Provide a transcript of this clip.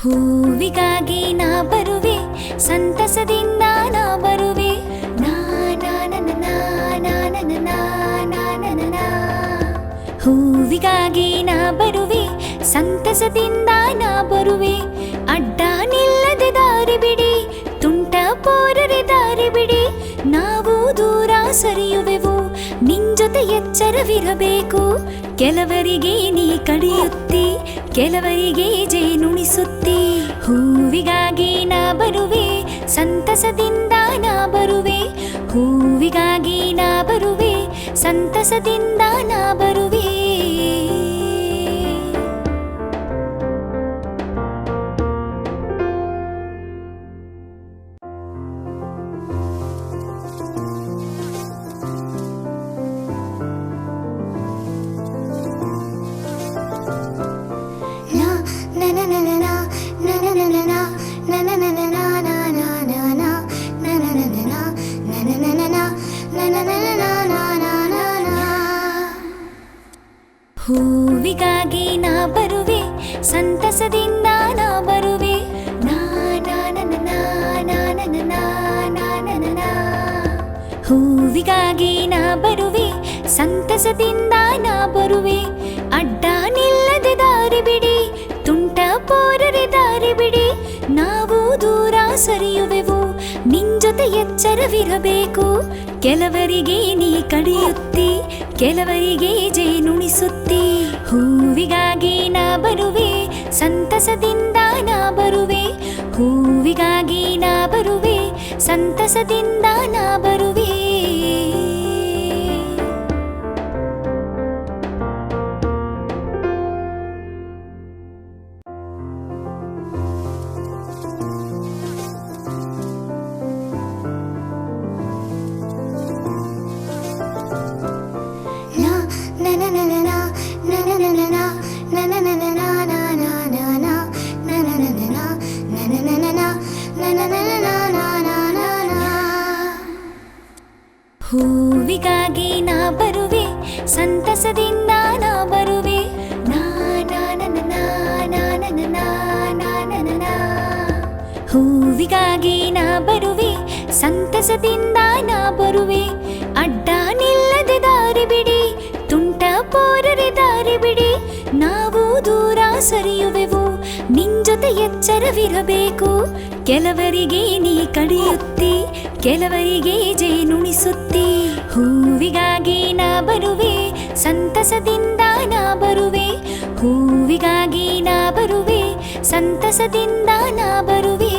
ಹೂವಿಗಾಗಿ ನಾ ಬರುವೆ ಸಂತಸದಿಂದ ನಾ ಬರುವೆ ಹೂವಿಗಾಗಿ ನಾ ಬರುವೆ ಸಂತಸದಿಂದ ನಾ ಬರುವೆ ಅಡ್ಡ ನಿಲ್ಲದೆ ದಾರಿ ಬಿಡಿ ತುಂಟ ಪೋರರೆ ದಾರಿ ಬಿಡಿ ನಾವು ದೂರ ಸರಿಯುವೆವು ನಿನ್ ಜೊತೆ ಎಚ್ಚರವಿರಬೇಕು ಕೆಲವರಿಗೆ ನೀ ಕಡಿಯುತ್ತಿ, ಕೆಲವರಿಗೆ ಜೇನುಣಿಸುತ್ತಿ ಹೂವಿಗಾಗಿ ನಾ ಬರುವೆ, ಸಂತಸದಿಂದ ನಾ ಬರುವೆ. ಹೂವಿಗಾಗಿ ನಾ ಬರುವೆ, ಸಂತಸದಿಂದ ನಾ ಬರುವೆ. ಹೂವಿಗಾಗಿ ನಾ ಬರುವೆ, ಸಂತಸದಿಂದ ನಾ ಬರುವೆ. ಹೂವಿಗಾಗಿ ನಾ ಬರುವೆ, ಸಂತಸದಿಂದ ನಾ ಬರುವೆ. ಅಡ್ಡ ನಿಲ್ಲದೆ ದಾರಿ ಬಿಡಿ, ತುಂಟ ಪೋರರೆ ದಾರಿ ಬಿಡಿ. ನಾವು ದೂರ ಸರಿಯುವೆವು, ನಿನ್ ಜೊತೆ ಎಚ್ಚರವಿರಬೇಕು. ಕೆಲವರಿಗೆ ನೀ ಕಡಿಯುತ್ತಿ, ಕೆಲವರಿಗೆ ಜೇನುಣಿಸುತ್ತಿ ಹೂವಿಗಾಗಿ ನಾ ಬರುವೆ, ಸಂತಸದಿಂದ ನಾ ಬರುವೆ. ಹೂವಿಗಾಗಿ ನಾ ಬರುವೆ, ಸಂತಸದಿಂದ ನಾ ಬರುವೆ. ಹೂವಿಗಾಗಿ ನಾ ಬರುವೆ ಸಂತಸದಿಂದ ನಾ ಬರುವೆ. ಹೂವಿಗಾಗಿ ನಾ ಬರುವೆ ಸಂತಸದಿಂದ ನಾ ಬರುವೆ ಸರಿಯುವೆವು? ನಿನ್ ಜೊತೆ ಎಚ್ಚರವಿರಬೇಕು. ಕೆಲವರಿಗೆ ನೀ ಕಡಿಯುತ್ತಿ, ಕೆಲವರಿಗೆ ಜೇನುಣಿಸುತ್ತಿ. ಹೂವಿಗಾಗಿ ನಾ ಬರುವೆ, ಸಂತಸದಿಂದ ನಾ ಬರುವೆ. ಹೂವಿಗಾಗಿ ನಾ ಬರುವೆ, ಸಂತಸದಿಂದ ನಾ ಬರುವೆ.